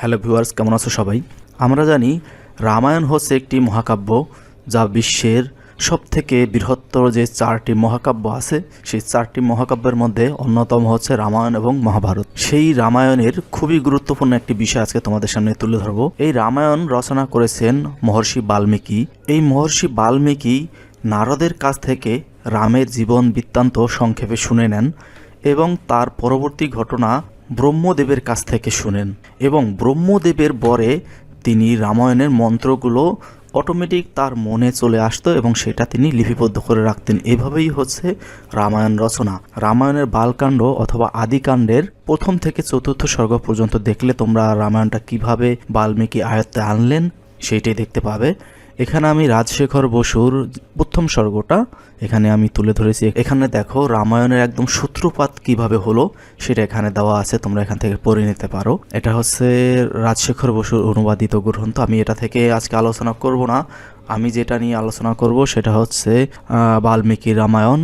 Hello viewers, কেমন আছো সবাই? আমরা জানি রামায়ণ হচ্ছে একটি মহাকাব্য যা বিশ্বের সব থেকে বৃহত্তর যে চারটি মহাকাব্য আছে, সেই চারটি মহাকাব্যের মধ্যে অন্যতম হচ্ছে রামায়ণ এবং মহাভারত। সেই রামায়ণের খুবই গুরুত্বপূর্ণ একটি বিষয় আজকে তোমাদের সামনে তুলে ধরবো। এই রামায়ণ রচনা করেছেন মহর্ষি বাল্মীকি। এই মহর্ষি বাল্মীকি নারদের কাছ থেকে রামের জীবন বৃত্তান্ত সংক্ষেপে শুনে নেন এবং তার পরবর্তী ঘটনা ব্রহ্মদেবের কাছ থেকে শুনেন এবং ব্রহ্মদেবের বরে তিনি রামায়ণের মন্ত্রগুলো অটোমেটিক তার মনে চলে আসতো এবং সেটা তিনি লিপিবদ্ধ করে রাখতেন। এভাবেই হচ্ছে রামায়ণ রচনা। রামায়ণের বালকাণ্ড অথবা আদিকাণ্ডের প্রথম থেকে চতুর্থ স্বর্গ পর্যন্ত দেখলে তোমরা রামায়ণটা কীভাবে বাল্মীকি আয়ত্তে আনলেন, সেইটাই দেখতে পাবে। এখানে আমি রাজশেখর বসুর প্রথম স্বর্গটা এখানে আমি তুলে ধরেছি। এখানে দেখো রামায়ণের একদম সূত্রপাত কীভাবে হলো সেটা এখানে দেওয়া আছে, তোমরা এখান থেকে পড়ে নিতে পারো। এটা হচ্ছে রাজশেখর বসুর অনুবাদিত গ্রন্থ। আমি এটা থেকে আজকে আলোচনা করব না। আমি যেটা নিয়ে আলোচনা করব সেটা হচ্ছে বাল্মীকি রামায়ণ,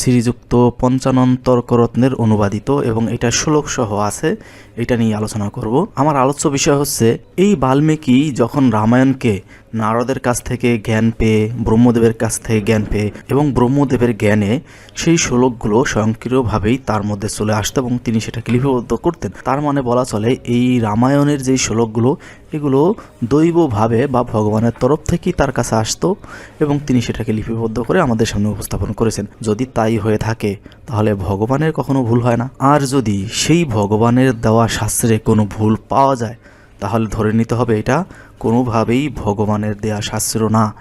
শ্রীযুক্ত পঞ্চানন্তর্করত্নের অনুবাদিত এবং এটা শ্লোক সহ আছে। এটা নিয়ে আলোচনা করব। আমার আলোচ্য বিষয় হচ্ছে, এই বাল্মীকি যখন রামায়ণকে নারদের কাছ থেকে জ্ঞান পেয়ে, ব্রহ্মদেবের কাছ থেকে জ্ঞান পেয়ে এবং ব্রহ্মদেবের জ্ঞানে সেই শ্লোকগুলো স্বয়ংক্রিয়ভাবেই তার মধ্যে চলে আসতো এবং তিনি সেটাকে লিপিবদ্ধ করতেন। তার মানে বলা চলে, এই রামায়ণের যেই শ্লোকগুলো, এগুলো দৈবভাবে বা ভগবানের তরফ থেকেই তার কাছে আসতো এবং তিনি সেটাকে লিপিবদ্ধ করে আমাদের সামনে উপস্থাপন করেছেন। যদি তাই হয়ে থাকে, তাহলে ভগবানের কখনো ভুল হয় না। আর যদি সেই ভগবানের দেওয়া শাস্ত্রে কোনো ভুল পাওয়া যায়, তাহলে ধরে নিতে হবে এটা কোনোভাবেই ভগবানের দেয়া শাস্ত্র না।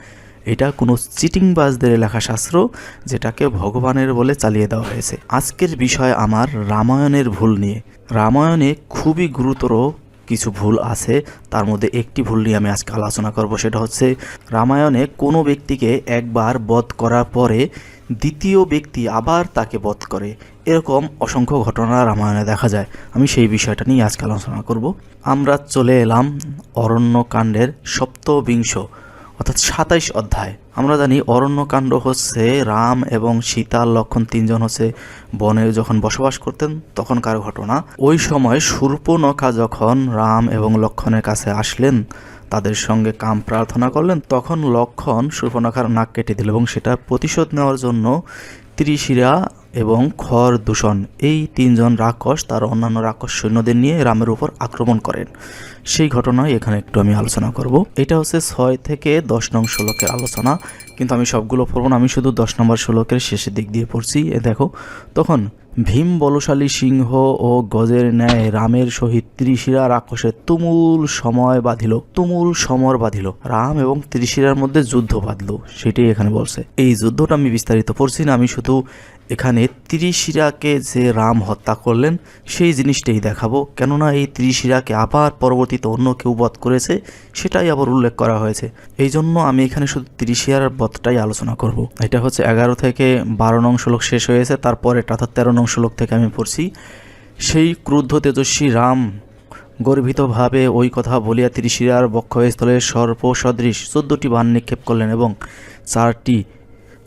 এটা কোনো চিটিংবাজদের লেখা শাস্ত্র যেটাকে ভগবানের বলে চালিয়ে দেওয়া হয়েছে। আজকের বিষয় আমার রামায়ণের ভুল নিয়ে। রামায়ণে খুবই গুরুতর কিছু ভুল আছে, তার মধ্যে একটি ভুল নিয়ে আমি আজকে আলোচনা করব, সেটা হচ্ছে রামায়ণে কোনো ব্যক্তিকে একবার বধ করার পরে দ্বিতীয় ব্যক্তি আবার তাকে বধ করে। এরকম অসংখ্য ঘটনা রামায়ণে দেখা যায়। আমি সেই বিষয়টা নিয়ে আজকে আলোচনা করব। আমরা চলে এলাম অরণ্যকাণ্ডের সপ্তবিংশ, অর্থাৎ সাতাইশ অধ্যায়। আমরা জানি অরণ্যকাণ্ড হচ্ছে রাম এবং সীতা লক্ষণ, তিনজন হচ্ছে বনে যখন বসবাস করতেন তখন তখনকার ঘটনা। ওই সময় সূর্পনখা যখন রাম এবং লক্ষণের কাছে আসলেন তাদের সঙ্গে কাম প্রার্থনা করলেন, তখন লক্ষণ সূর্পনখার নাক কেটে দিল এবং সেটা প্রতিশোধ নেওয়ার জন্য ত্রিশিরা এবং খর দূষণ। এই তিনজন রাক্ষস তার অন্যান্য রাক্ষস সৈন্যদের নিয়ে রামের উপর আক্রমণ করেন। সেই ঘটনায় এখানে একটু আমি আলোচনা করব। এটা হচ্ছে ছয় থেকে দশ নং শ্লোকের আলোচনা। কিন্তু আমি সবগুলো পড়ব না, আমি শুধু দশ নম্বর শ্লোকের শেষের দিক দিয়ে পড়ছি। এ দেখো, তখন ভীম বলশালী সিংহ ও গজের ন্যায় রামের সহিত ত্রিশিরা রাক্ষসের তুমুল সময় বাঁধিল, তুমুল সমর বাঁধিল। রাম এবং ত্রিশিরার মধ্যে যুদ্ধ বাঁধল। সেটাই এখানে বলছে। এই যুদ্ধটা আমি বিস্তারিত পড়ছি না, আমি শুধু এখানে ত্রিশিরাকে যে রাম হত্যা করলেন, সেই জিনিসটাই দেখাবো। কেননা এই ত্রিশিরাকে আবার পরবর্তীতে অন্য কেউ বধ করেছে, সেটাই আবার উল্লেখ করা হয়েছে। এই জন্য আমি এখানে শুধু ত্রিশিরার বধটাই আলোচনা করব। এটা হচ্ছে এগারো থেকে বারো নং শ্লোক শেষ হয়েছে, তারপরে অর্থাৎ তেরো নং শ্লোক থেকে আমি পড়ছি। সেই ক্রুদ্ধ তেজস্বী রাম গর্বিতভাবে ওই কথা বলিয়া ত্রিশিরার বক্ষস্থলে সর্প সদৃশ চোদ্দটি বান নিক্ষেপ করলেন এবং চারটি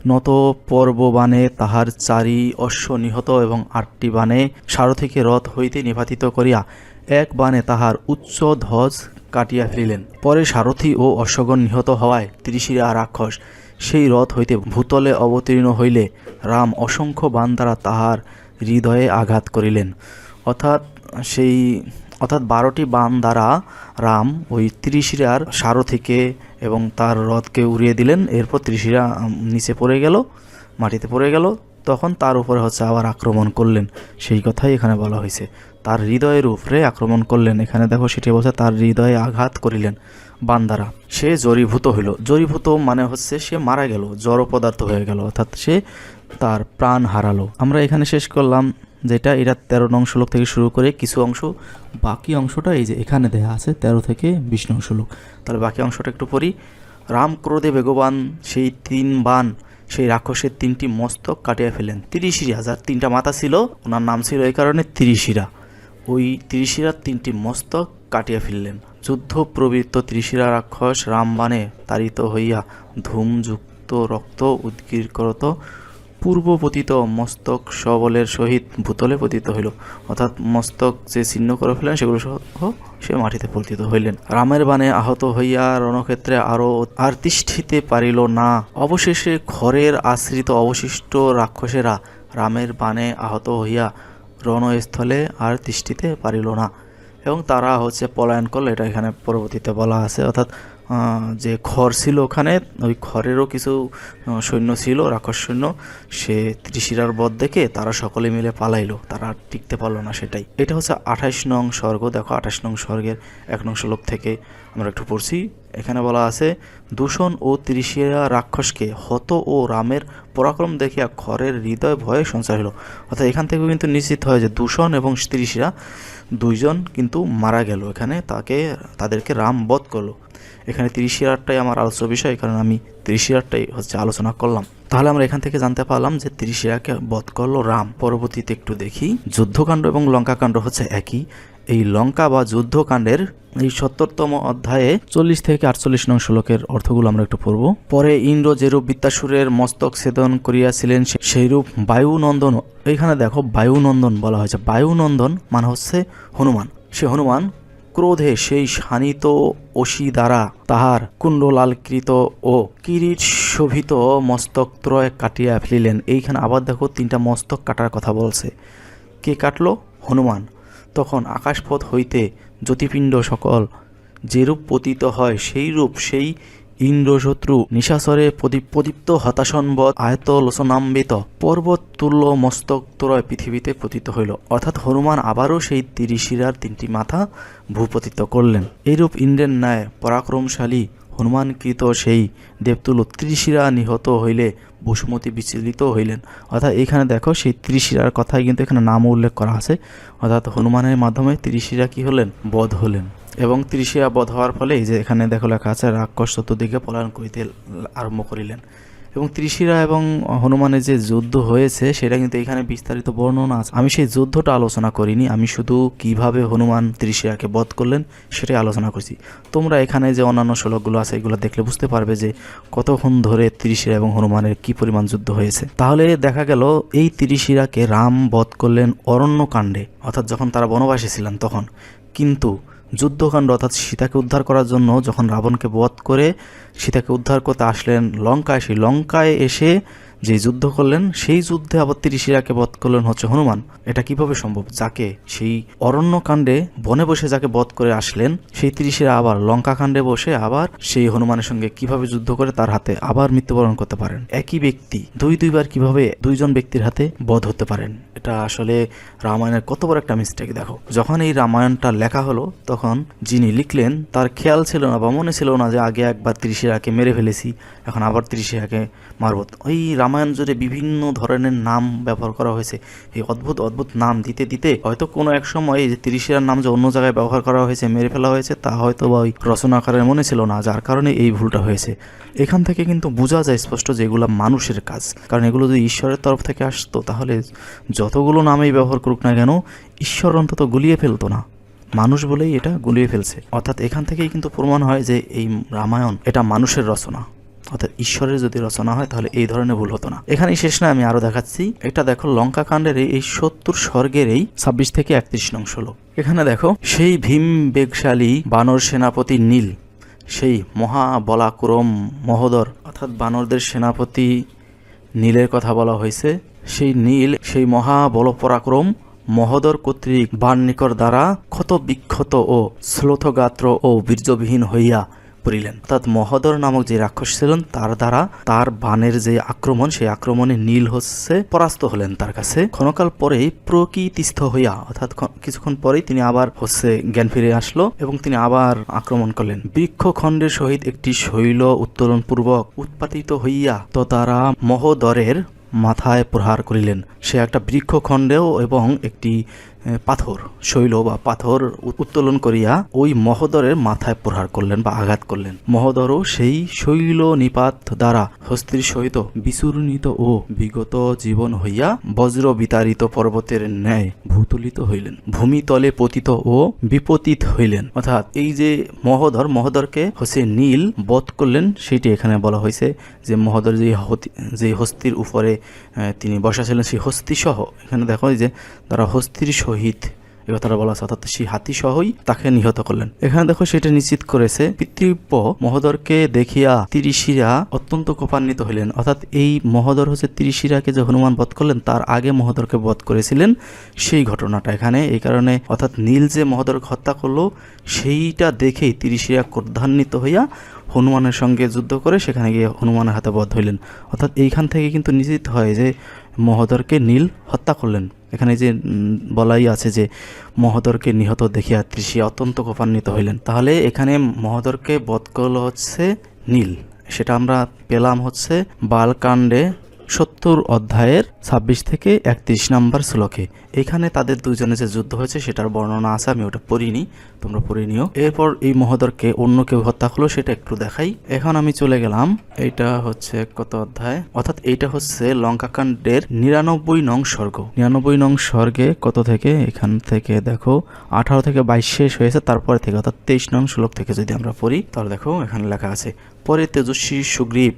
নত পর্ববানে তাহার চারি অশ্ব নিহত এবং আটটি বানে সারথিকে রথ হইতে নিপাতিত করিয়া এক বানে তাহার উচ্চ ধ্বজ কাটিয়া ফেলিলেন। পরে সারথি ও অশ্বগণ নিহত হওয়ায় ত্রিশিরা রাক্ষস সেই রথ হইতে ভূতলে অবতীর্ণ হইলে রাম অসংখ্য বান দ্বারা তাহার হৃদয়ে আঘাত করিলেন। অর্থাৎ সেই, অর্থাৎ বারোটি বান দ্বারা রাম ওই ত্রিশিরার সারথিকে এবং তার রথকে উড়িয়ে দিলেন। এরপর ত্রিশিরা নিচে পড়ে গেল, মাটিতে পড়ে গেল। তখন তার উপরে হচ্ছে আবার আক্রমণ করলেন। সেই কথাই এখানে বলা হয়েছে। তার হৃদয়ের উপরে আক্রমণ করলেন। এখানে দেখো সেটি বলছে, তার হৃদয়ে আঘাত করিলেন বান্দারা। সে জড়ীভূত হইল। জড়ীভূত মানে হচ্ছে সে মারা গেল, জড় পদার্থ হয়ে গেল। অর্থাৎ সে তার প্রাণ হারালো। আমরা এখানে শেষ করলাম। যেটা এটা তেরো নং শ্লোক থেকে শুরু করে কিছু অংশ, বাকি অংশটা এই যে এখানে দেয়া আছে, তেরো থেকে বিশ নং শ্লোক। তাহলে বাকি অংশটা একটু পড়ি। রাম ক্রোধে বেগবান সেই তিন বান, সেই রাক্ষসের তিনটি মস্তক কাটিয়া ফেলেন। তিরিশিরা, যার তিনটা মাথা ছিল, ওনার নাম ছিল এই কারণে তিরিশিরা। ওই ত্রিশিরার তিনটি মস্তক কাটিয়া ফেললেন। যুদ্ধ প্রবৃত্ত ত্রিশিরা রাক্ষস রামবাণে তাড়িত হইয়া ধূমযুক্ত রক্ত উদ্গীর করত। পূর্বপতিত মস্তক সবলের সহিত ভূতলে পতিত হইল। অর্থাৎ মস্তক যে ছিন্ন করে ফেলেন, সেগুলো সহ সে মাটিতে পতিত হইলেন। রামের বাণে আহত হইয়া রণক্ষেত্রে আরও আর তিষ্ঠিতে পারিল না। অবশেষে খড়ের আশ্রিত অবশিষ্ট রাক্ষসেরা রামের বাণে আহত হইয়া রণস্থলে আর তিষ্ঠিতে পারিল না। এবং তারা হচ্ছে পলায়ন করল, এটা এখানে পরবর্তীতে বলা আছে। অর্থাৎ যে খড় ছিল ওখানে, ওই খড়েরও কিছু সৈন্য ছিল, রাক্ষস সৈন্য। সে ত্রিশিরার বধ দেখে তারা সকলে মিলে পালাইলো। তারা আর টিকতে পারল না সেটাই। এটা হচ্ছে আঠাশ নং স্বর্গ। দেখো, আঠাশ নং স্বর্গের এক নং শ্লোক থেকে আমরা একটু পড়ছি। এখানে বলা আছে, দূষণ ও ত্রিশিরা রাক্ষসকে হত ও রামের পরাক্রম দেখিয়া খরের হৃদয় ভয়ে সঞ্চার হলো অর্থাৎ এখান থেকেও কিন্তু নিশ্চিত হয় যে দূষণ এবং ত্রিশিরা দুইজন কিন্তু মারা গেল। এখানে তাকে, তাদেরকে রাম বধ করল। এখানে ত্রিশিরারটাই আমার আলোচ্য বিষয়, কারণ আমি ত্রিশিরারটাই হচ্ছে আলোচনা করলাম। তাহলে আমরা এখান থেকে জানতে পারলাম যে ত্রিশিরাকে বধ করল রাম। পরবর্তীতে একটু দেখি। যুদ্ধকাণ্ড এবং লঙ্কাকাণ্ড হচ্ছে একই। এই লঙ্কা বা যুদ্ধকাণ্ডের এই সত্তরতম অধ্যায়ে চল্লিশ থেকে আটচল্লিশ নং শ্লোকের অর্থগুলো আমরা একটু পড়ব। পরে ইন্দ্র যেরূপ বিত্তাসুরের মস্তক ছেদন করিয়াছিলেন সেইরূপ বায়ুনন্দন এইখানে দেখো বায়ুনন্দন বলা হয়েছে। বায়ুনন্দন মানে হচ্ছে হনুমান। সে হনুমান ক্রোধে সেই শানিত অসি দ্বারা তাহার কুণ্ডলালকৃত ও কিরিট শোভিত মস্তক ত্রয় কাটিয়া ফেলিলেন। এইখানে আবার দেখো তিনটা মস্তক কাটার কথা বলছে। কে কাটলো? হনুমান। তখন আকাশপথ হইতে জ্যোতিপিণ্ড সকল যেরূপ পতিত হয় সেই রূপ সেই ইন্দ্রশত্রু নিশাসরে প্রদীপ, প্রদীপ্ত হতাশনবৎ আয়ত লোচনাম্বিত পর্বত তুল্য মস্তক ত্রয় পৃথিবীতে পতিত হইল। অর্থাৎ হনুমান আবারও সেই তিরিশিরার তিনটি মাথা ভূপতিত করলেন। এইরূপ ইন্দ্রের ন্যায় পরাক্রমশালী হনুমানকৃত সেই দেবতুল ত্রিশিরা নিহত হইলে বসুমতী বিচলিত হইলেন। অর্থাৎ এখানে দেখো সেই ত্রিশিরার কথাই কিন্তু এখানে নাম উল্লেখ করা আছে। অর্থাৎ হনুমানের মাধ্যমে ত্রিশিরা কি হলেন? বধ হলেন। এবং ত্রিশিরা বধ হওয়ার ফলে যে এখানে দেখো লেখা আছে, রাক্ষস চতুর্দিকে পলায়ন করিতে আরম্ভ করিলেন। এবং ত্রিশিরা এবং হনুমানের যে যুদ্ধ হয়েছে, সেটা কিন্তু এখানে বিস্তারিত বর্ণনা আছে। আমি সেই যুদ্ধটা আলোচনা করিনি, আমি শুধু কীভাবে হনুমান ত্রিশিরাকে বধ করলেন, সেটাই আলোচনা করছি। তোমরা এখানে যে অন্যান্য শ্লোকগুলো আছে, এগুলো দেখলে বুঝতে পারবে যে কতক্ষণ ধরে ত্রিশিরা এবং হনুমানের কি পরিমাণ যুদ্ধ হয়েছে। তাহলে দেখা গেল, এই ত্রিশিরাকে রাম বধ করলেন অরণ্যকাণ্ডে, অর্থাৎ যখন তারা বনবাসী ছিলেন তখন। কিন্তু যুদ্ধকাণ্ড অর্থাৎ সীতাকে উদ্ধার করার জন্য যখন রাবণকে বধ করে সীতাকে উদ্ধার করতে আসলেন লঙ্কায়, সেই লঙ্কায় এসে যে যুদ্ধ করলেন, সেই যুদ্ধে আবার ত্রিশিরাকে বধ করলেন হচ্ছে হনুমান। এটা কীভাবে সম্ভব? যাকে সেই অরণ্য কাণ্ডে বনে বসে যাকে বধ করে আসলেন, সেই তিরিশিরা আবার লঙ্কা কাণ্ডে বসে আবার সেই হনুমানের সঙ্গে কীভাবে যুদ্ধ করে তার হাতে আবার মৃত্যুবরণ করতে পারেন। একই ব্যক্তি দুই দুইবার কীভাবে দুইজন ব্যক্তির হাতে বধ হতে পারেন? এটা আসলে রামায়ণের কত বড় একটা মিস্টেক দেখো। যখন এই রামায়ণটা লেখা হলো, তখন যিনি লিখলেন, তার খেয়াল ছিল না বা মনে ছিল না যে আগে একবার ত্রিশিরাকে মেরে ফেলেছি। এখন আবার ত্রিশিরাকে মারবত ওই রামায়ণ জুড়ে বিভিন্ন ধরনের নাম ব্যবহার করা হয়েছে। এই অদ্ভুত অদ্ভুত নাম দিতে দিতে হয়তো কোনো এক সময় এই যে ত্রিশিরার নাম যে অন্য জায়গায় ব্যবহার করা হয়েছে, মেরে ফেলা হয়েছে, তা হয়তো বা ওই রচনাকারের মনে ছিল না, যার কারণে এই ভুলটা হয়েছে। এখান থেকে কিন্তু বোঝা যায় স্পষ্ট যে এগুলো মানুষের কাজ। কারণ এগুলো যদি ঈশ্বরের তরফ থেকে আসতো, তাহলে যতগুলো নামেই ব্যবহার করুক না কেন, ঈশ্বর অন্তত গুলিয়ে ফেলতো না। মানুষ বলেই এটা গুলিয়ে ফেলছে। অর্থাৎ এখান থেকেই কিন্তু প্রমাণ হয় যে এই রামায়ণ এটা মানুষের রচনা। অর্থাৎ ঈশ্বরের যদি রচনা হয়, তাহলে এই ধরনের ভুল হতো না। এখানেই শেষ না আমি আরও দেখাচ্ছি। এটা দেখো লঙ্কা কাণ্ডের এই সত্তর স্বর্গের এই ছাব্বিশ থেকে একত্রিশ নং ষোলো এখানে দেখো, সেই ভীম বেগশালী বানর সেনাপতি নীল, সেই মহাবলাক্রম মহোদর, অর্থাৎ বানরদের সেনাপতি নীলের কথা বলা হয়েছে, সেই নীল, সেই মহাবল পরাক্রম মহোদর কর্তৃক বার্ণিকর দ্বারা ক্ষত বিক্ষত ও শ্লোথগাত্র ও বীর্যবিহীন হইয়া পড়িলেন অর্থাৎ মহোদর নামক যে রাক্ষস ছিলেন, তার দ্বারা তার বানের যে আক্রমণ, সেই আক্রমণে নীল হচ্ছে পরাস্ত হলেন তার কাছে। ক্ষণকাল পরেই প্রকৃতিস্থ হইয়া, অর্থাৎ কিছুক্ষণ পরেই তিনি আবার হচ্ছে জ্ঞান ফিরে আসলো এবং তিনি আবার আক্রমণ করলেন। বৃক্ষখণ্ডের সহিত একটি শৈল উত্তোলন পূর্বক উৎপাতিত হইয়া তো তারা মহোদরের মাথায় প্রহার করিলেন। সে একটা বৃক্ষখণ্ডেও এবং একটি পাথর শৈল বা পাথর উত্তোলন করিয়া ওই মহোদরের মাথায় প্রহার করলেন বা আঘাত করলেন। মহোদরও সেই শৈল নিপাত দ্বারা হস্তির সহিত বিচূর্ণিত ও বিগত জীবন হইয়া বজ্র বিতাড়িত পর্বতের ন্যায় ভূতুলিত হইলেন। ভূমিতলে পতিত ও বিপতিত হইলেন। অর্থাৎ এই যে মহোদর, মহোদরকে হচ্ছে নীল বধ করলেন, সেটি এখানে বলা হয়েছে যে মহোদর যে যে হস্তির উপরে তিনি বসা ছিলেন সেই হস্তি সহ এখানে দেখো এই যে তারা হস্তির সহিত এই কথাটা বলা আছে, অর্থাৎ সেই হাতি সহই তাকে নিহত করলেন। এখানে দেখো সেটা নিশ্চিত করেছে, পিতৃব্য মহোদরকে দেখিয়া তিরিশিরা অত্যন্ত কোপান্বিত হইলেন। অর্থাৎ এই মহোদর হচ্ছে তিরিশিরাকে যে হনুমান বধ করলেন, তার আগে মহোদরকে বধ করেছিলেন সেই ঘটনাটা এখানে। এই কারণে অর্থাৎ নীল যে মহোদরকে হত্যা করল, সেইটা দেখেই তিরিশিরা ক্রোধান্বিত হইয়া হনুমানের সঙ্গে যুদ্ধ করে সেখানে গিয়ে হনুমানের হাতে বধ হইলেন। অর্থাৎ এইখান থেকে কিন্তু নিশ্চিত হয় যে মহোদরকে নীল হত্যা করলেন। এখানে যে বলাই আছে যে, মহোদরকে নিহত দেখিয়া ত্রিশি অত্যন্ত কপান্বিত হইলেন। তাহলে এখানে মহোদরকে বধ করল হচ্ছে নীল। সেটা আমরা পেলাম হচ্ছে বালকাণ্ডে সত্তর অধ্যায়ের ছাব্বিশ থেকে একত্রিশ নাম্বার শ্লোকে। এখানে তাদের দুজনে যে যুদ্ধ হয়েছে, সেটার বর্ণনা আছে, আমি ওটা পড়িনি, তোমরা পড়ে নিও। এরপর এই মহোদরকে অন্য কেউ হত্যা করল, সেটা একটু দেখাই। এখন আমি চলে গেলাম এটা হচ্ছে কত অধ্যায়? অর্থাৎ এইটা হচ্ছে লঙ্কাকাণ্ডের নিরানব্বই নং স্বর্গ। নিরানব্বই নং স্বর্গে কত থেকে? এখান থেকে দেখো, আঠারো থেকে বাইশ শেষ হয়েছে, তারপরে থেকে, অর্থাৎ তেইশ নং শ্লোক থেকে যদি আমরা পড়ি, তাহলে দেখো এখানে লেখা আছে, পরে তেজস্বী সুগ্রীব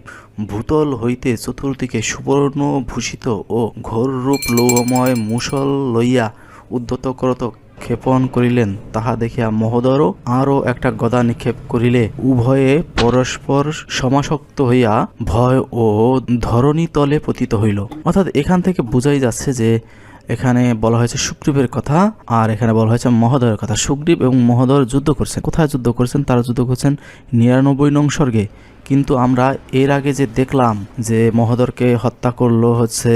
ভূতল হইতে চতুর্দিকে সুবর্ণ ভূষিত ও ঘোর রূপ লৌহময় মুসল লইয়া উদ্ধত করত ক্ষেপণ করিলেন। তাহা দেখিয়া মহোদরও আরও একটা গদা নিক্ষেপ করিলে। উভয়ে পরস্পর সমাসক্ত হইয়া ভয় ও ধরণী তলে পতিত হইল। অর্থাৎ এখান থেকে বোঝাই যাচ্ছে যে, এখানে বলা হয়েছে সুগ্রীবের কথা আর এখানে বলা হয়েছে মহোদয়ের কথা। সুগ্রীব এবং মহোদয় যুদ্ধ করছেন। কোথায় যুদ্ধ করছেন? তারা যুদ্ধ করছেন নিরানব্বই নং স্বর্গে। কিন্তু আমরা এর আগে যে দেখলাম যে মহোদরকে হত্যা করল হচ্ছে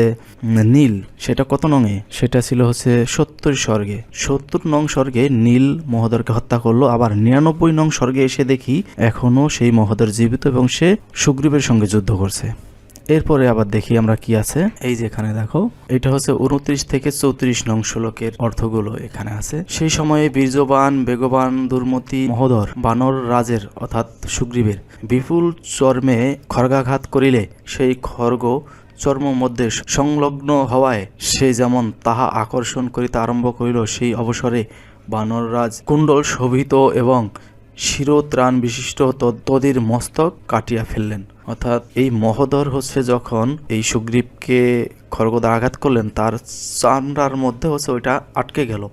নীল, সেটা কত নঙে সেটা ছিল হচ্ছে সত্তর স্বর্গে। সত্তর নং স্বর্গে নীল মহোদরকে হত্যা করল, আবার নিরানব্বই নং স্বর্গে এসে দেখি এখনও সেই মহোদর জীবিত এবং সে সুগ্রীবের সঙ্গে যুদ্ধ করছে। এরপরে আবার দেখি আমরা কি আছে। এই যে এখানে দেখো, এটা হচ্ছে উনত্রিশ থেকে চৌত্রিশ নং শ্লোকের অর্থগুলো এখানে আছে। সেই সময়ে বীর্যবান, বেগবান, দুর্মতি, মহোদর, বানর রাজের অর্থাৎ সুগ্রীবের বিপুল চর্মে খড়গাঘাত করিলে সেই খড়গ চর্ম মধ্যে সংলগ্ন হওয়ায় সে যেমন তাহা আকর্ষণ করিতে আরম্ভ করিল, সেই অবসরে বানররাজ কুণ্ডল শোভিত এবং শিরোত্রাণ বিশিষ্ট তদির মস্তক কাটিয়া ফেললেন। অর্থাৎ এই মহোদর হচ্ছে যখন এই সুগ্রীবকে খড়গদা আঘাত করলেন, তার চামড়ার মধ্যে হচ্ছে ওইটা আটকে গেল।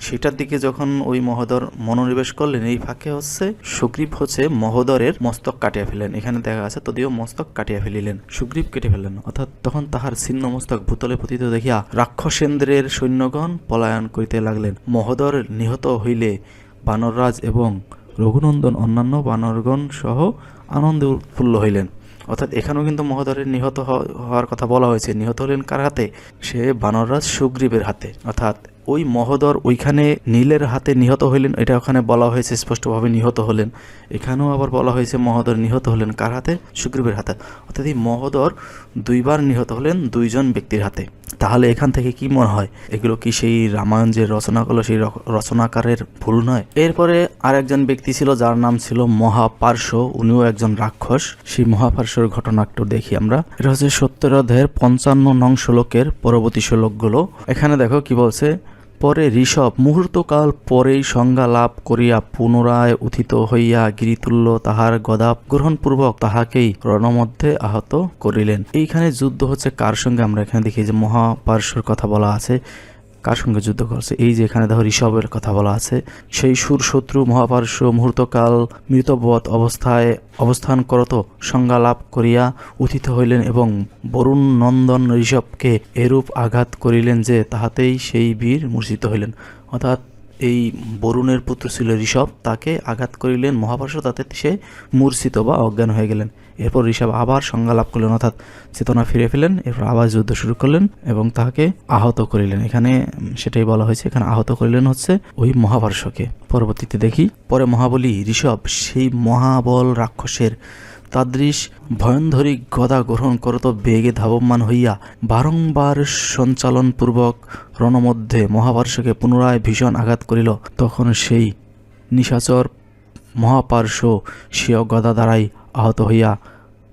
সেটার দিকে যখন ওই মহোদর মনোনিবেশ করলেন, এই ফাঁকে হচ্ছে সুগ্রীব হচ্ছে মহোদরের মস্তক কাটিয়া ফেলেন এখানে দেখা আছে তদীয় মস্তক কাটিয়া ফেলিলেন, সুগ্রীব কেটে ফেললেন। অর্থাৎ তখন তাহার ছিন্ন মস্তক ভূতলে পতিত দেখিয়া রাক্ষসেন্দ্রের সৈন্যগণ পলায়ন করিতে লাগলেন। মহোদর নিহত হইলে বানররাজ এবং রঘুনন্দন, অন্যান্য বানরগণ সহ আনন্দে উৎফুল্ল হইলেন। অর্থাৎ এখানেও কিন্তু মহোদরের নিহত হওয়ার কথা বলা হয়েছে। নিহত হলেন কার হাতে? সে বানররাজ সুগ্রীবের হাতে। অর্থাৎ ওই মহোদর ওইখানে নীলের হাতে নিহত হইলেন, এটা ওখানে বলা হয়েছে, স্পষ্টভাবে নিহত হলেন। এখানেও আবার বলা হয়েছে মহোদর নিহত হলেন কার হাতে? সুগ্রীবের হাতে। অর্থাৎ এই মহোদর দুইবার নিহত হলেন দুইজন ব্যক্তির হাতে। তাহলে এখান থেকে কি মনে হয়? এগুলো কি সেই রামায়ণ যে রচনা করল, সেই রচনাকারের ভুল নয়? এরপরে আর একজন ব্যক্তি ছিল, যার নাম ছিল মহাপার্শ্ব। উনিও একজন রাক্ষস। সেই মহাপার্শ্বর ঘটনা একটু দেখি আমরা। এটা হচ্ছে সত্তর অধ্যায়ের পঞ্চান্ন নং শ্লোকের পরবর্তী শ্লোকগুলো। এখানে দেখো কি বলছে পরে ঋষভ মুহূর্তকাল পরেই সংজ্ঞা লাভ করিয়া পুনরায় উথিত হইয়া গিরিতুল্য তাহার গদা গ্রহণপূর্বক তাহাকেই রণমধ্যে আহত করিলেন। এইখানে যুদ্ধ হচ্ছে কার সঙ্গে? আমরা এখানে দেখি যে মহাপার্শ্বর কথা বলা আছে। কার সঙ্গে যুদ্ধ করছে? এই যে এখানে দেখো ঋষভের কথা বলা আছে। সেই সুর শত্রু মহাপার্শ্ব মুহূর্তকাল মৃতবৎ অবস্থায় অবস্থান করত সংজ্ঞা লাভ করিয়া উথিত হইলেন এবং বরুণ নন্দন ঋষভকে এরূপ আঘাত করিলেন যে তাহাতেই সেই বীর মূর্ছিত হইলেন। অর্থাৎ এই বরুণের পুত্র ছিল ঋষভ, তাকে আঘাত করিলেন মহাপার্শ্ব, তাতে সে মূর্ছিত বা অজ্ঞান হয়ে গেলেন। এরপর ঋষভ আবার সংজ্ঞা লাভ করলেন, অর্থাৎ চেতনা ফিরে ফেলেন এরপর আবার যুদ্ধ শুরু করলেন এবং তাহাকে আহত করিলেন। এখানে সেটাই বলা হয়েছে, এখানে আহত করিলেন হচ্ছে ওই মহাপার্শ্বকে। পরবর্তীতে দেখি, পরে মহাবলী ঋষভ সেই মহাবল রাক্ষসের তাদৃশ ভয়ন্ধরী গদা গ্রহণ করত বেগে ধাবমান হইয়া বারংবার সঞ্চালনপূর্বক রণমধ্যে মহাপার্শ্বকে পুনরায় ভীষণ আঘাত করিল। তখন সেই নিশাচর মহাপার্শ্ব স্বীয় গদা দ্বারাই আহত হইয়া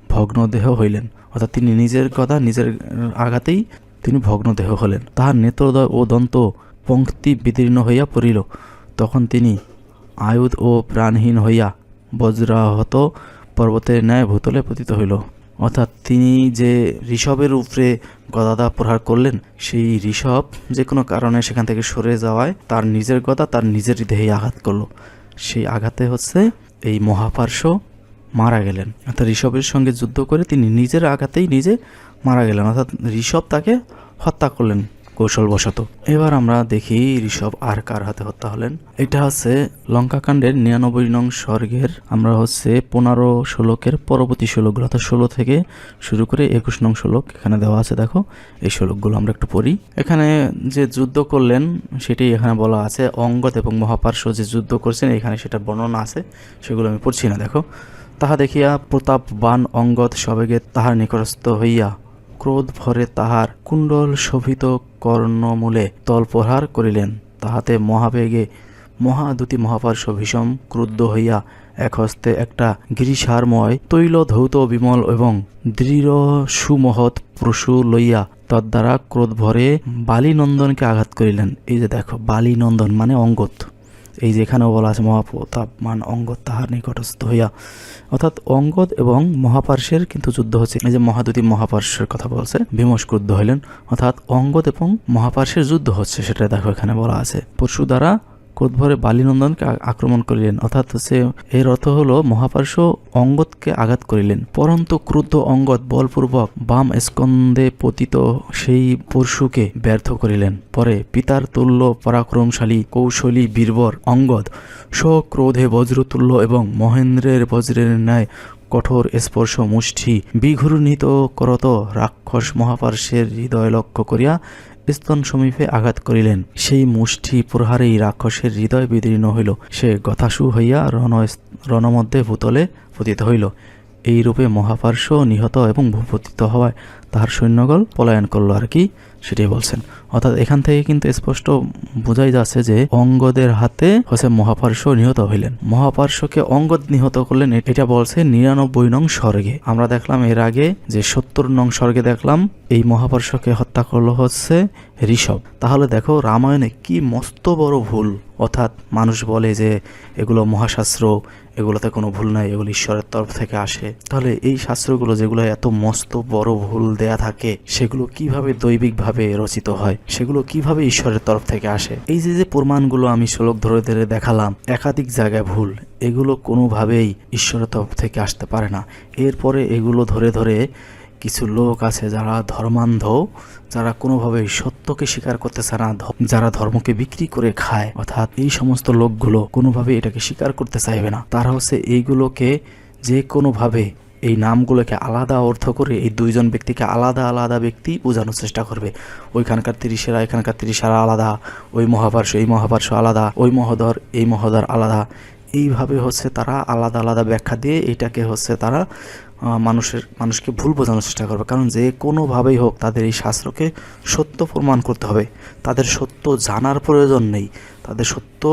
ভগ্নদেহ হইলেন। অর্থাৎ তিনি নিজের গদা নিজের আঘাতেই তিনি ভগ্নদেহ হলেন। তাহার নেত্রদয় ও দন্ত পঙ্ক্তি বিদীর্ণ হইয়া পড়িল। তখন তিনি আয়ুধ ও প্রাণহীন হইয়া বজ্রাহত পর্বতের ন্যায় ভূতলে পতিত হইল। অর্থাৎ তিনি যে ঋষভের উপরে গদাদা প্রহার করলেন, সেই ঋষভ যে কোনো কারণে সেখান থেকে সরে যাওয়ায় তার নিজের গদা তার নিজের দেহে আঘাত করল। সেই আঘাতে হচ্ছে এই মহাপার্শ্ব মারা গেলেন। অর্থাৎ ঋষভের সঙ্গে যুদ্ধ করে তিনি নিজের আঘাতেই নিজে মারা গেলেন। অর্থাৎ ঋষভ তাকে হত্যা করলেন। কৌশলবশত। এবার আমরা দেখি ঋষভ আর কার হাতে হত্যা হলেন। এটা হচ্ছে লঙ্কাকাণ্ডের নিরানব্বই নং স্বর্গের, আমরা হচ্ছে পনেরো ষোলকের পরবর্তী ষোলকগুলো অর্থাৎ ষোলো থেকে শুরু করে একুশ নং ষোলক এখানে দেওয়া আছে, দেখো। এই ষোলকগুলো আমরা একটু পড়ি। এখানে যে যুদ্ধ করলেন, সেটি এখানে বলা আছে, অঙ্গদ এবং মহাপার্শ্ব যে যুদ্ধ করছেন, এখানে সেটা বর্ণনা আছে, সেগুলো আমি পড়ছি না, দেখো। তাহা দেখিয়া প্রতাপবান অঙ্গদ সবেগে তাহার নিকটস্থ হইয়া ক্রোধ ভরে তাহার কুণ্ডল শোভিত কর্ণমূলে তলপ্রহার করিলেন। তাহাতে মহাবেগে মহাদুতি মহাপার্শ্ব ভীষণ ক্রুদ্ধ হইয়া এক হস্তে একটা গিরিসারময় তৈল ধৌত বিমল এবং দৃঢ় সুমহৎ পশু লইয়া তদ্বারা ক্রোধ ভরে বালিনন্দনকে আঘাত করিলেন। এই যে দেখো, বালিনন্দন মানে অঙ্গত এই যেখানেও বলা আছে মহাপ্রতাপ, মান অঙ্গদ তাহার নিকটস্থ হইয়া। অর্থাৎ অঙ্গদ এবং মহাপার্শ্বের কিন্তু যুদ্ধ হচ্ছে। এই যে মহাদুতি মহাপার্শ্বের কথা বলছে ভীমস ক্রুদ্ধ হইলেন। অর্থাৎ অঙ্গদ এবং মহাপার্শ্বের যুদ্ধ হচ্ছে, সেটা দেখো এখানে বলা আছে। পরশু দ্বারা ক্রোধভরে বালিনন্দনকে আক্রমণ করিলেন। অর্থাৎ সে, এর অর্থ হলো মহাপার্শ্ব অঙ্গদকে আঘাত করিলেন। পরন্তু ক্রুদ্ধ অঙ্গদ বলপূর্বক বাম স্কন্দে পতিত সেই পরশুকে ব্যর্থ করিলেন। পরে পিতার তুল্য, পরাক্রমশালী, কৌশলী, বীরবর অঙ্গদ স্বক্রোধে বজ্রতুল্য এবং মহেন্দ্রের বজ্রের ন্যায় কঠোর স্পর্শ মুষ্টি বিঘূর্ণিত করত রাক্ষস মহাপার্শ্বের হৃদয় লক্ষ্য করিয়া স্তন সমীপে আঘাত করিলেন। সেই মুষ্টি প্রহারেই রাক্ষসের হৃদয় বিদীর্ণ হইল। সে গথাসু হইয়া রণ রণমধ্যে ভূতলে পতিত হইল। এই রূপে মহাপার্শ্ব নিহত এবং ভূপতিত হওয়ায় তাহার সৈন্যগল পলায়ন করল আর কি, সেটাই বলছেন। অর্থাৎ এখান থেকে কিন্তু স্পষ্ট বোঝাই যাচ্ছে যে অঙ্গদের হাতে হচ্ছে মহাপার্শ্ব নিহত হইলেন। মহাপার্শ্বকে অঙ্গদ নিহত করলেন এটা বলছে নিরানব্বই নং স্বর্গে। আমরা দেখলাম এর আগে যে সত্তর নং স্বর্গে দেখলাম এই মহাপার্শ্বকে হত্যা করল হচ্ছে ঋষভ। তাহলে দেখো রামায়ণে কি মস্ত বড় ভুল। অর্থাৎ মানুষ বলে যে এগুলো মহাশাস্ত্র, এগুলোতে কোনো ভুল নাই, এগুলো ঈশ্বরের তরফ থেকে আসে। তাহলে এই শাস্ত্রগুলো যেগুলো এত মস্ত বড় ভুল দেয়া থাকে, সেগুলো কীভাবে দৈবিকভাবে রচিত হয়? সেগুলো কীভাবে ঈশ্বরের তরফ থেকে আসে? এই যে যে প্রমাণগুলো আমি শ্লোক ধরে ধরে দেখালাম, একাধিক জায়গায় ভুল, এগুলো কোনোভাবেই ঈশ্বরের তরফ থেকে আসতে পারে না। এরপরে এগুলো ধরে ধরে কিছু লোক আছে যারা ধর্মান্ধ, যারা কোনোভাবেই সত্যকে স্বীকার করতে চায় না যারা ধর্মকে বিক্রি করে খায়, অর্থাৎ এই সমস্ত লোকগুলো কোনোভাবে এটাকে স্বীকার করতে চাইবে না। তারা হচ্ছে এইগুলোকে যে কোনোভাবে এই নামগুলোকে আলাদা অর্থ করে এই দুইজন ব্যক্তিকে আলাদা আলাদা ব্যক্তি বোঝানোর চেষ্টা করবে। ওইখানকার তিরিশেরা, এখানকার তিরিশেরা আলাদা, ওই মহাপার্শ্ব, এই মহাপার্শ্ব আলাদা, ওই মহোদর, এই মহোদর আলাদা। এইভাবে হচ্ছে তারা আলাদা আলাদা ব্যাখ্যা দিয়ে এটাকে হচ্ছে তারা মানুষের, মানুষকে ভুল বোঝানোর চেষ্টা করবে। কারণ যে কোনোভাবেই হোক তাদের এই শাস্ত্রকে সত্য প্রমাণ করতে হবে। তাদের সত্য জানার প্রয়োজন নেই। তাদের সত্য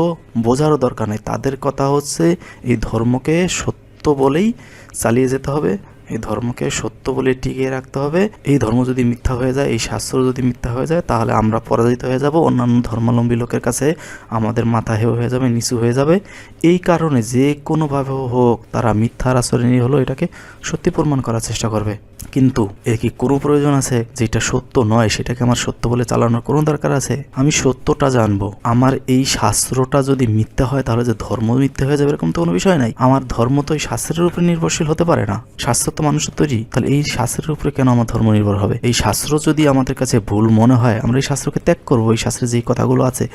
বোঝারও দরকার নেই। তাদের কথা হচ্ছে এই ধর্মকে সত্য বলেই চালিয়ে যেতে হবে। এই ধর্মকে সত্য বলে টিকিয়ে রাখতে হবে। এই ধর্ম যদি মিথ্যা হয়ে যায়, এই শাস্ত্র যদি মিথ্যা হয়ে যায়, তাহলে আমরা পরাজিত হয়ে যাব। অন্যান্য ধর্মাবলম্বী লোকের কাছে আমাদের মাথা হেউ হয়ে যাবে, নিচু হয়ে যাবে। এই কারণে যে কোনোভাবে হোক, তারা মিথ্যার আচরণই হলো এটাকে সত্যি প্রমাণ করার চেষ্টা করবে। কিন্তু এর কি কোনো প্রয়োজন আছে? যেটা সত্য নয়, সেটাকে আমার সত্য বলে চালানোর কোনো দরকার আছে? আমি সত্যটা জানব। আমার এই শাস্ত্রটা যদি মিথ্যা হয়, তাহলে যে ধর্ম মিথ্যা হয়ে যাবে এরকম তো কোনো বিষয় নাই। আমার ধর্ম তো এই শাস্ত্রের উপরে নির্ভরশীল হতে পারে না। শাস্ত্র তো মানুষের তৈরি। তাহলে এই শাস্ত্রের উপরে কেন আমার ধর্ম নির্ভর হবে? এই শাস্ত্র যদি আমাদের কাছে ভুল মনে হয়, আমরা এই শাস্ত্রকে ত্যাগ করব। এই শাস্ত্রে যে কথাগুলো আছে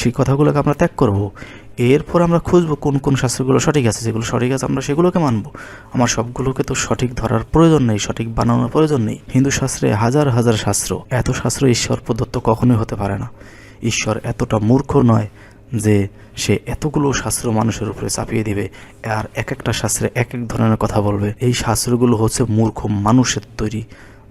সেই কথাগুলোকে আমরা ত্যাগ করব। এরপর আমরা খুঁজবো কোন কোন শাস্ত্রগুলো সঠিক আছে, যেগুলো সঠিক আছে আমরা সেগুলোকে মানব। আমার সবগুলোকে তো সঠিক ধরার প্রয়োজন নেই, সঠিক বানানোর প্রয়োজন নেই। হিন্দু শাস্ত্রে হাজার হাজার শাস্ত্র, এত শাস্ত্র ঈশ্বর প্রদত্ত কখনোই হতে পারে না। ঈশ্বর এতটা মূর্খ নয় যে সে এতগুলো শাস্ত্র মানুষের উপরে চাপিয়ে দিবে, আর এক একটা শাস্ত্রে এক এক ধরনের কথা বলবে। এই শাস্ত্রগুলো হচ্ছে মূর্খ মানুষের তৈরি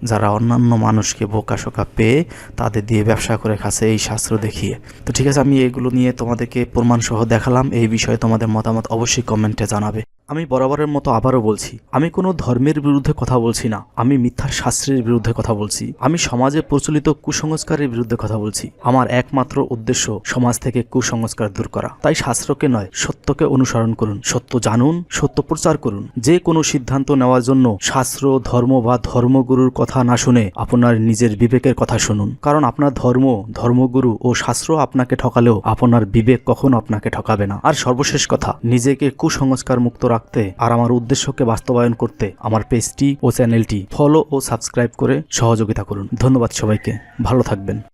যারা অন্যান্য মানুষকে বোকা শোকা পেয়ে তাদের দিয়ে ব্যবসা করে খাচ্ছে এই শাস্ত্র দেখিয়ে। তো ঠিক আছে, আমি এগুলো নিয়ে তোমাদেরকে প্রমাণসহ দেখালাম। এই বিষয়ে তোমাদের মতামত অবশ্যই কমেন্টে জানাবে। আমি বরাবরের মতো আবারও বলছি, আমি কোনো ধর্মের বিরুদ্ধে কথা বলছি না। আমি মিথ্যা শাস্ত্রের বিরুদ্ধে কথা বলছি। আমি সমাজে প্রচলিত কুসংস্কারের বিরুদ্ধে কথা বলছি। আমার একমাত্র উদ্দেশ্য সমাজ থেকে কুসংস্কার দূর করা। তাই শাস্ত্রকে নয়, সত্যকে অনুসরণ করুন। সত্য জানুন, সত্য প্রচার করুন। যে কোনো সিদ্ধান্ত নেওয়ার জন্য শাস্ত্র, ধর্ম বা ধর্মগুরুর কথা না শুনে আপনার নিজের বিবেকের কথা শুনুন। কারণ আপনার ধর্ম, ধর্মগুরু ও শাস্ত্র আপনাকে ঠকালেও আপনার বিবেক কখনো আপনাকে ঠকাবে না। আর সর্বশেষ কথা, নিজেকে কুসংস্কার মুক্ত রাখতে আর আমার উদ্দেশ্যকে বাস্তবায়ন করতে আমার পেজটি ও চ্যানেলটি ফলো ও সাবস্ক্রাইব করে সহযোগিতা করুন। ধন্যবাদ সবাইকে। ভালো থাকবেন।